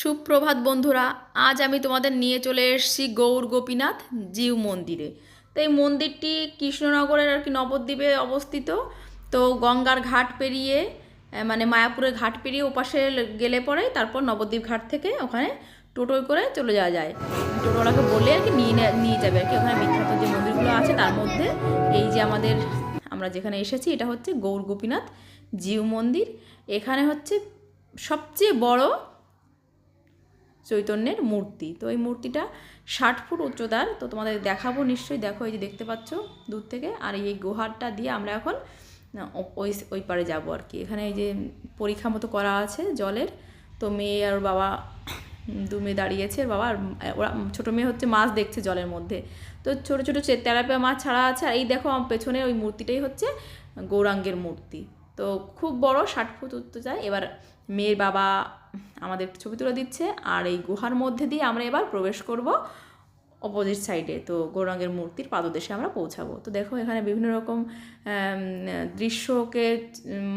সুপ্রভাত বন্ধুরা, আজ আমি তোমাদের নিয়ে চলে এসেছি গৌর গোপীনাথ জিউ মন্দিরে। তো এই মন্দিরটি কৃষ্ণনগরের আর কি নবদ্বীপে অবস্থিত। তো গঙ্গার ঘাট পেরিয়ে মানে মায়াপুরের ঘাট পেরিয়ে ওপাশে গেলে পরে তারপর নবদ্বীপ ঘাট থেকে ওখানে টোটোয় করে চলে যাওয়া যায়। টোটোওয়ালাকে বললে আর কি নিয়ে নিয়ে যাবে আর কি ওখানে বিখ্যাত যে মন্দিরগুলো আছে তার মধ্যে এই যে আমাদের, আমরা যেখানে এসেছি এটা হচ্ছে গৌর গোপীনাথ জিউ মন্দির। এখানে হচ্ছে সবচেয়ে বড় চৈতন্যের মূর্তি। তো এই মূর্তিটা ষাট ফুট উচ্চতার, তো তোমাদের দেখাবো নিশ্চয়ই। দেখো, এই যে দেখতে পাচ্ছ দূর থেকে। আর এই গুহারটা দিয়ে আমরা এখন ওই ওই পারে যাব আর কি। এখানে এই যে পরীক্ষা মতো করা আছে জলের। তো মেয়ে আর বাবা, দু মেয়ে দাঁড়িয়েছে। বাবা ওরা, ছোটো মেয়ে হচ্ছে মাছ দেখছে জলের মধ্যে। তো ছোটো ছোটো তেলাপিয়া মাছ ছাড়া আছে। আর এই দেখো, আমার পেছনে ওই মূর্তিটাই হচ্ছে গৌরাঙ্গের মূর্তি। তো খুব বড় ষাট ফুট উঠতে যায় এবার মেয়ের বাবা আমাদের ছবি তুলে দিচ্ছে আর এই গুহার মধ্যে দিয়ে আমরা এবার প্রবেশ করব। অপোজিট সাইডে তো গৌরাঙ্গের মূর্তির পাদদেশে আমরা পৌঁছাবো। তো দেখো এখানে বিভিন্ন রকম দৃশ্যকে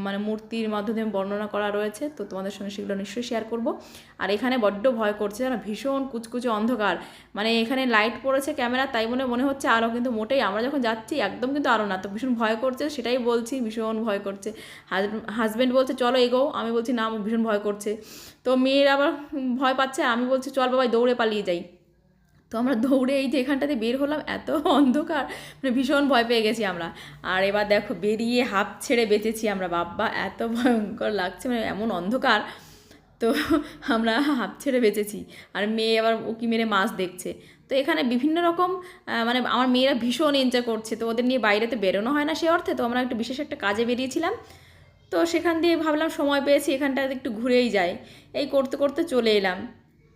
মানে মূর্তির মাধ্যমে বর্ণনা করা রয়েছে, তো তোমাদের সঙ্গে সেগুলো নিশ্চয়ই শেয়ার করব। আর এখানে বড্ড ভয় করছে জানো, ভীষণ কুচকুচে অন্ধকার। মানে এখানে লাইট পড়েছে ক্যামেরা তাই মনে মনে হচ্ছে আরও কিন্তু মোটেই আমরা যখন যাচ্ছি একদম কিন্তু আরও না, তো ভীষণ ভয় করছে, সেটাই বলছি, ভীষণ ভয় করছে। হাজব্যান্ড বলছে, চলো এগো। আমি বলছি, না, ভীষণ ভয় করছে। তো মেয়ের আবার ভয় পাচ্ছে আমি বলছি, চল বাবাই দৌড়ে পালিয়ে যাই। তো আমরা দৌড়ে এই যে এখানটাতে বের হলাম, এত অন্ধকার মানে ভীষণ ভয় পেয়ে গেছি আমরা। আর এবার দেখো, বেরিয়ে হাফ ছেড়ে বেঁচেছি আমরা বাব্বা এত ভয়ঙ্কর লাগছে মানে এমন অন্ধকার। তো আমরা হাফ ছেড়ে বেঁচেছি, আর মেয়ে আবার উকি মেরে মাছ দেখছে। তো এখানে বিভিন্ন রকম মানে আমার মেয়েরা ভীষণ এনজয় করছে, তো ওদের নিয়ে বাইরেতে বেরোনো হয় না সে অর্থে, তো আমরা একটু বিশেষ একটা কাজে বেরিয়েছিলাম। তো সেখান দিয়ে ভাবলাম সময় পেয়েছি, এখানটাতে একটু ঘুরেই যাই। এই করতে করতে চলে এলাম।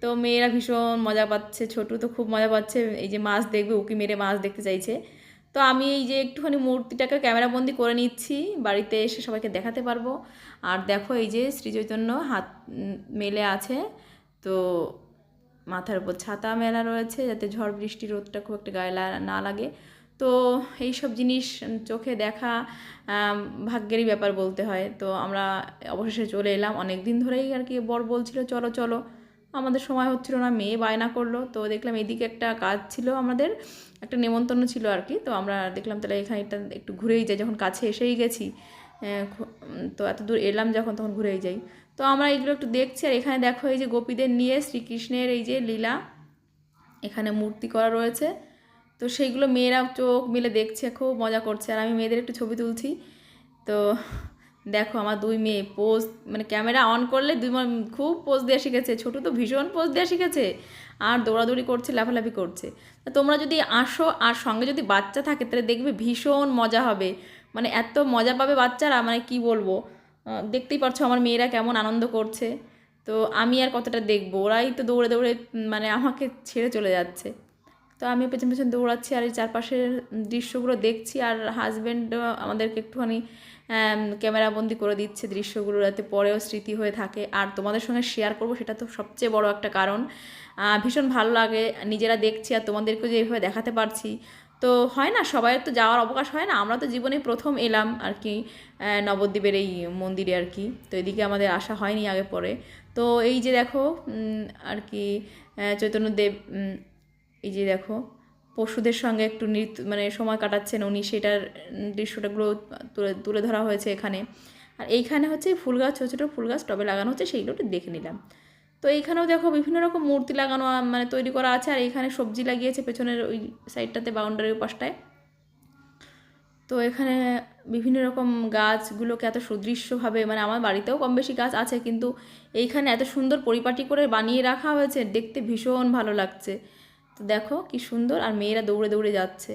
তো মেয়েরা ভীষণ মজা পাচ্ছে, ছোটু তো খুব মজা পাচ্ছে, এই যে মাছ দেখবে, উকি মেরে মাছ দেখতে চাইছে। তো আমি এই যে একটুখানি মূর্তিটাকে ক্যামেরাবন্দি করে নিচ্ছি, বাড়িতে এসে সবাইকে দেখাতে পারব। আর দেখো এই যে শ্রী চৈতন্য হাত মেলে আছে। তো মাথার উপর ছাতা মেলা রয়েছে, যাতে ঝড় বৃষ্টি রোদটা খুব একটা গায়ে না লাগে। তো এই সব জিনিস চোখে দেখা ভাগ্যেরই ব্যাপার বলতে হয়। তো আমরা অবশেষে চলে এলাম। অনেক দিন ধরেই আর কি বর বলছিল, চলো চলো। আমাদের সময় হচ্ছিল না, মেয়ে বায়না করল। তো দেখলাম এদিকে একটা কাজ ছিল আমাদের, একটা নেমন্তন্ন ছিল আর কি। তো আমরা দেখলাম তাহলে এখানে এটা একটু ঘুরেই যাই, যখন কাছে এসেই গেছি তো এত দূর এলাম যখন তখন ঘুরেই যাই। তো আমরা এগুলো একটু দেখছি আর এখানে দেখো এই যে গোপীদের নিয়ে শ্রীকৃষ্ণের এই যে লীলা, এখানে মূর্তি করা রয়েছে। তো সেইগুলো মেয়েরা চোখ মিলে দেখছে, খুব মজা করছে। আর আমি মেয়েদের একটু ছবি তুলছি। তো দেখো আমার দুই মেয়ে পোজ মানে ক্যামেরা অন করলে দুই খুব পোজ দেওয়া শিখেছে। ছোটো তো ভীষণ পোজ দেওয়া শিখেছে। আর দৌড়াদৌড়ি করছে, লাফালাফি করছে। তা তোমরা যদি আসো আর সঙ্গে যদি বাচ্চা থাকে, তাহলে দেখবে ভীষণ মজা হবে। মানে এত মজা পাবে বাচ্চারা মানে কি বলব? দেখতেই পারছ আমার মেয়েরা কেমন আনন্দ করছে। তো আমি আর কতটা দেখব? ওরাই তো দৌড়ে দৌড়ে মানে আমাকে ছেড়ে চলে যাচ্ছে। তো আমি পেছন পেছন দৌড়াচ্ছি আর এই চারপাশের দৃশ্যগুলো দেখছি। আর হাজব্যান্ড আমাদেরকে একটুখানি ক্যামেরা বন্দি করে দিচ্ছে দৃশ্যগুলো যাতে পরেও স্মৃতি হয়ে থাকে। আর তোমাদের সঙ্গে শেয়ার করব, সেটা তো সবচেয়ে বড় একটা কারণ। ভীষণ ভালো লাগে, নিজেরা দেখছি আর তোমাদেরকেও যে এইভাবে দেখাতে পারছি। তো হয় না, সবাই তো যাওয়ার অবকাশ হয় না, আমরা তো জীবনে প্রথম এলাম আর কি নবদ্বীপের এই মন্দিরে আর কি। তো এদিকে আমাদের আসা হয়নি আগে পরে। তো এই যে দেখো আর কি চৈতন্যদেব এই যে দেখো পশুদের সঙ্গে একটু নৃত্য মানে সময় কাটাচ্ছেন উনি, সেটার দৃশ্যটাগুলো তুলে তুলে ধরা হয়েছে এখানে। আর এইখানে হচ্ছে ফুল গাছ, ছোটো ছোটো ফুল গাছ, টবে লাগানো হচ্ছে, সেইগুলো দেখে নিলাম। তো এইখানেও দেখো বিভিন্ন রকম মূর্তি লাগানো মানে তৈরি করা আছে, আর এইখানে সবজি লাগিয়েছে পেছনের ওই সাইডটাতে বাউন্ডারির পাশটায়। তো এখানে বিভিন্ন রকম গাছগুলোকে এত সুদৃশ্যভাবে মানে আমার বাড়িতেও কম বেশি গাছ আছে, কিন্তু এইখানে এত সুন্দর পরিপাটি করে বানিয়ে রাখা হয়েছে, দেখতে ভীষণ ভালো লাগছে। তো দেখো কি সুন্দর, আর মেয়েরা দৌড়ে দৌড়ে যাচ্ছে।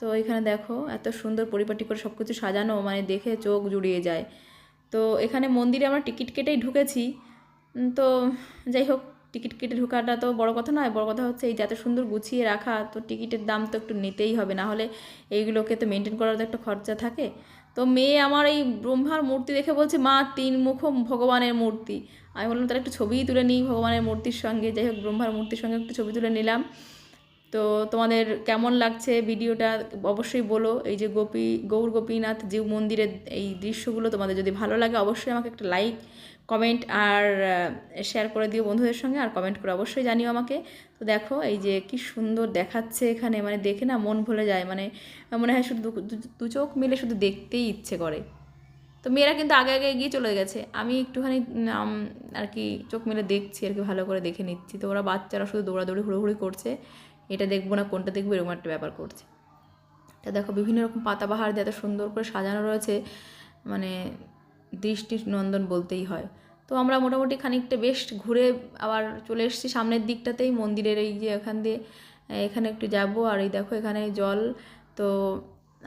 তো এখানে দেখো এত সুন্দর পরিপাটি করে সব কিছু সাজানো মানে দেখে চোখ জুড়িয়ে যায়। তো এখানে মন্দিরে আমরা টিকিট কেটেই ঢুকেছি। তো যাই হোক, টিকিট কেটে ঢোকাটা তো বড় কথা নয়, বড় কথা হচ্ছে এই যে এত সুন্দর গুছিয়ে রাখা, তো টিকিটের দাম তো একটু নিতেই হবে। না হলে এইগুলোকে তো মেনটেন করার তো একটা খরচা থাকে। তো মেয়ে আমার এই ব্রহ্মার মূর্তি দেখে বলছে, মা, তিন মুখ ভগবানের মূর্তি। আমি বললাম, তাহলে একটু ছবিই তুলে নিই ভগবানের মূর্তির সঙ্গে। যাই হোক, ব্রহ্মার মূর্তির সঙ্গে একটু ছবি তুলে নিলাম। তো তোমাদের কেমন লাগছে ভিডিওটা অবশ্যই বলো। এই যে গোপী, গৌর গোপীনাথ জিউ মন্দিরের এই দৃশ্যগুলো তোমাদের যদি ভালো লাগে অবশ্যই আমাকে একটা লাইক, কমেন্ট আর শেয়ার করে দিও বন্ধুদের সঙ্গে। আর কমেন্ট করে অবশ্যই জানিও আমাকে। তো দেখো, এই যে কি সুন্দর দেখাচ্ছে এখানে। মানে দেখে না মন ভুলে যায়। মানে মনে হয় শুধু দু- চোখ মিলে শুধু দেখতেই ইচ্ছে করে। তো মেয়েরা কিন্তু আগে আগে এগিয়ে চলে গেছে। আমি একটুখানি আর কি চোখ মেলে দেখছি, আর কি ভালো করে দেখে নিচ্ছি। তো ওরা বাচ্চারা শুধু দৌড়াদৌড়ি, হুড়োহুড়ি করছে। এটা দেখব না, কোনটা দেখব, এরকম একটা ব্যাপার করছে। তা দেখো, বিভিন্ন রকম পাতাবাহার দিয়ে এত সুন্দর করে সাজানো রয়েছে। মানে দৃষ্টি নন্দন বলতেই হয়। তো আমরা মোটামুটি খানিকটা বেশ ঘুরে আবার চলে এসেছি সামনের দিকটাতেই, মন্দিরের এই যে এখান দিয়ে এখানে একটু যাব। আর এই দেখো এখানে জল। তো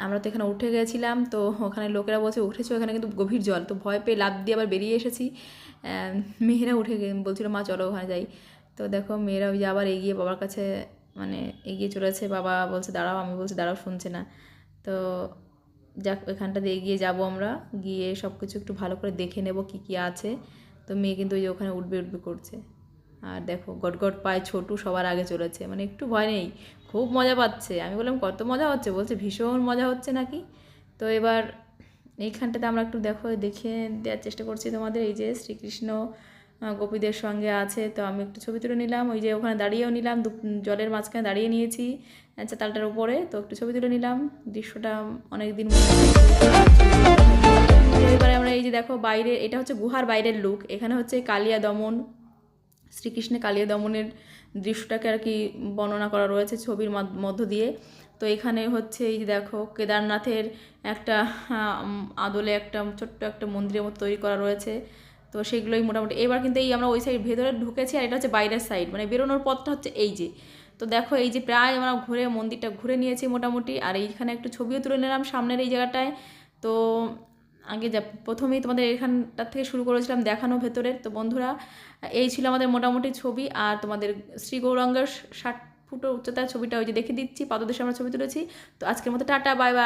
আমরা তো এখানে উঠে গেছিলাম, তো ওখানে লোকেরা বলছে, উঠেছো এখানে কিন্তু গভীর জল। তো ভয় পেয়ে লাভ দিয়ে আবার বেরিয়ে এসেছি। মেয়েরা উঠে বলছিল, মা, চলো ওখানে যাই। তো দেখো মেয়েরা ওই যে আবার এগিয়ে বাবার কাছে মানে এগিয়ে চলেছে। বাবা বলছে, দাঁড়াও। আমি বলছি, দাঁড়াও, শুনছে না। তো যাক, ওইখানটাতে এগিয়ে যাব আমরা। গিয়ে সব কিছু একটু ভালো করে দেখে নেব কি কি আছে। তো মেয়ে কিন্তু ওই যে ওখানে উঠবে উঠবে করছে। আর দেখো গট গট পায়ে ছোটু সবার আগে চলেছে। মানে একটু ভয় নেই, খুব মজা পাচ্ছে। আমি বললাম, কত মজা হচ্ছে? বলছে, ভীষণ মজা হচ্ছে নাকি? তো এবার এইখানটাতে আমরা একটু দেখো দেখে দেওয়ার চেষ্টা করছি তোমাদের। এই যে শ্রীকৃষ্ণ গোপীদের সঙ্গে আছে। তো আমি একটু ছবি তুলে নিলাম। ওই যে ওখানে দাঁড়িয়েও নিলাম জলের মাঝখানে দাঁড়িয়ে নিয়েছি আচ্ছা তালটার উপরে। তো একটু ছবি তুলে নিলাম। দৃশ্যটা অনেক দিন এবারে আমরা এই যে দেখো বাইরে, এটা হচ্ছে গুহার বাইরের লুক এখানে হচ্ছে কালিয়া দমন, শ্রীকৃষ্ণের কালিয়া দমনের দৃশ্যটাকে আর কি বর্ণনা করা রয়েছে ছবির মধ্য দিয়ে। তো এখানে হচ্ছে এই যে দেখো কেদারনাথের একটা আদলে একটা ছোট্ট একটা মন্দিরের মতো তৈরি করা রয়েছে। তো সেগুলোই মোটামুটি, এবার কিন্তু এই আমরা ওই সাইড ভেতরে ঢুকেছি আর এটা হচ্ছে বাইরের সাইড মানে বেরোনোর পথটা হচ্ছে এই যে। তো দেখো এই যে প্রায় আমরা ঘুরে মন্দিরটা ঘুরে নিয়েছি মোটামুটি। আর এইখানে একটু ছবিও তুলে নিলাম সামনের এই জায়গাটায়। তো আগে যা, প্রথমেই তোমাদের এখানটার থেকে শুরু করেছিলাম দেখানো ভেতরের। তো বন্ধুরা, এই ছিল আমাদের মোটামুটি ছবি। আর তোমাদের শ্রী গৌরাঙ্গের ষাট ফুটের উচ্চতার ছবিটা ওই যে দেখে দিচ্ছি, পাদদেশে আমরা ছবি তুলেছি। তো আজকের মতো টাটা, বাই বাই।